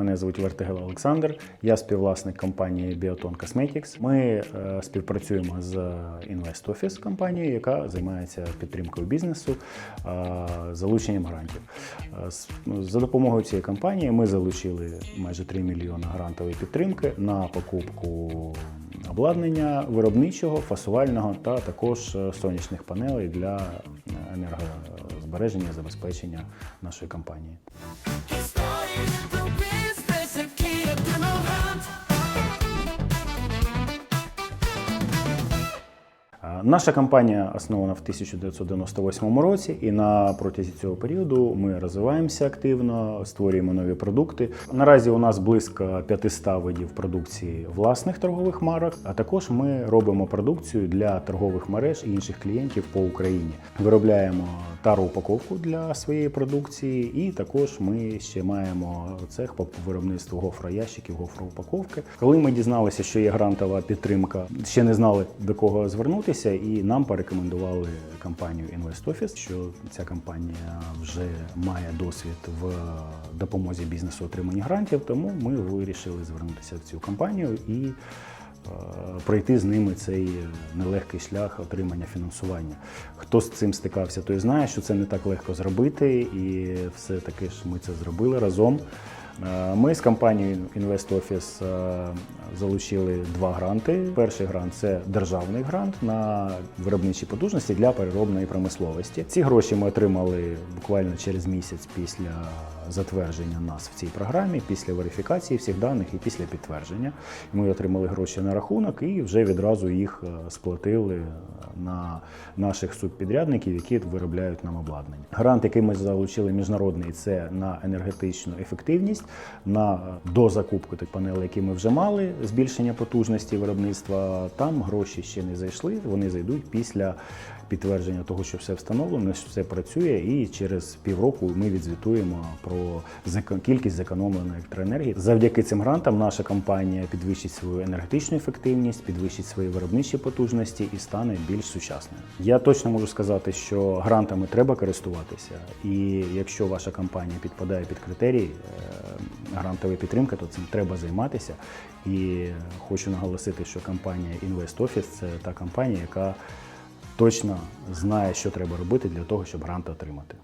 Мене звуть Вертигел Олександр. Я співвласник компанії Bioton Cosmetics. Ми е, співпрацюємо з Invest Office компанією, яка займається підтримкою бізнесу, е, залученням грантів. Е, За допомогою цієї компанії ми залучили майже 3 мільйони грантової підтримки на покупку обладнання виробничого, фасувального та також сонячних панелей для енергозбереження забезпечення нашої компанії. Наша компанія основана в 1998 році, і на протязі цього періоду ми розвиваємося активно, створюємо нові продукти. Наразі у нас близько 500 видів продукції власних торгових марок, а також ми робимо продукцію для торгових мереж і інших клієнтів по Україні. Виробляємо тару упаковку для своєї продукції, і також ми ще маємо цех по виробництву гофроящиків, гофроупаковки. Коли ми дізналися, що є грантова підтримка, ще не знали до кого звернутися, і нам порекомендували компанію Invest Office, що ця компанія вже має досвід в допомозі бізнесу отриманні грантів. Тому ми вирішили звернутися в цю компанію і е, пройти з ними цей нелегкий шлях отримання фінансування. Хто з цим стикався, той знає, що це не так легко зробити, і все таки ж ми це зробили разом. Е, Ми з компанією Invest Office е, залучили два гранти. Перший грант це державний грант на виробничі потужності для переробної промисловості. Ці гроші ми отримали буквально через місяць після затвердження нас в цій програмі, після верифікації всіх даних і після підтвердження. Ми отримали гроші на рахунок і вже відразу їх е, сплатили на наших субпідрядників, які виробляють нам обладнання. Грант, який ми залучили міжнародний, це на енергетичну ефективність, на дозакупку тих панелей, які ми вже мали, збільшення потужності виробництва. Там гроші ще не зайшли. Вони зайдуть після підтвердження того, що все встановлено, що все працює, і через півроку ми відзвітуємо про кількість зекономленої електроенергії. Завдяки цим грантам наша компанія підвищить свою енергетичну ефективність, підвищить свої виробничі потужності і стане більш сучасною. Я точно можу сказати, що грантами треба користуватися, і якщо ваша компанія підпадає під критерії е, грантової підтримки, то цим треба займатися. І хочу наголосити, що компанія Invest Office – це та компанія, яка точно знає, що треба робити для того, щоб грант отримати.